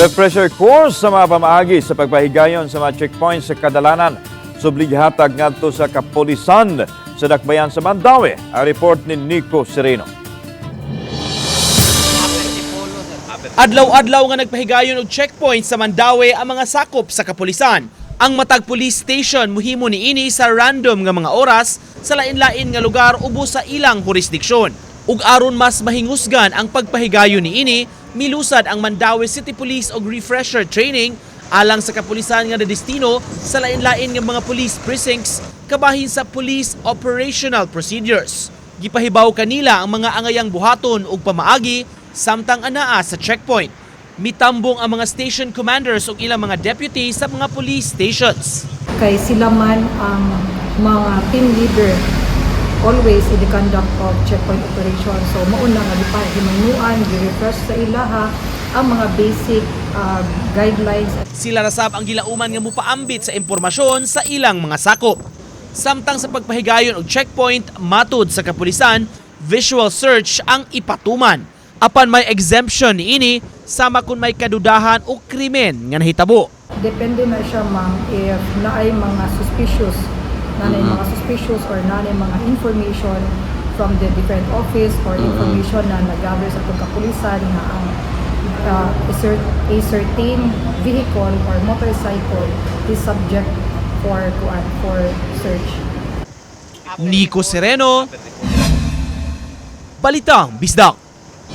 Refresher course sa mga pamaagi sa pagpahigayon sa mga checkpoints sa kadalanan. Sublig hatag ngadto sa kapolisan sa Dakbayan sa Mandawi. Ang report ni Nico Sereno. Adlaw-adlaw nga nagpahigayon og checkpoint sa Mandawi ang mga sakop sa kapulisan. Ang matag police station muhimo ni ini sa random nga mga oras sa lain-lain nga lugar ubos sa ilang jurisdiksyon. Ug aron mas mahingusgan ang pagpahigayon ni ini, milusad ang Mandawi City Police og refresher training alang sa kapulisan nga destino sa lain-lain nga mga police precincts kabahin sa police operational procedures. Gipahibaw kanila ang mga angayang buhaton ug pamaagi samtang anaa sa checkpoint. Mitambong ang mga station commanders ug ilang mga deputy sa mga police stations. kay sila man ang mga team leader always in the conduct of checkpoint operation. So mauna nga dipa himanuan, gi-refresh sa ilaha ang mga basic uh, guidelines Sila rasab ang gilauman nga mupaambit sa impormasyon sa ilang mga sakop. Samtang sa pagpahigayon og checkpoint matud sa kapulisan, visual search ang ipatuman. Apan may exemption ni ini sama kung may kadudahan o krimen nga nahitabo. depende na siya mang if naay mga suspicious nanay mga suspicious or nanay mga information from the different office or information na nag-gather sa itong kapulisan nga ang uh, a cer- a certain vehicle or motorcycle is subject for for search. Nico Sereno, Balitang Bisdak.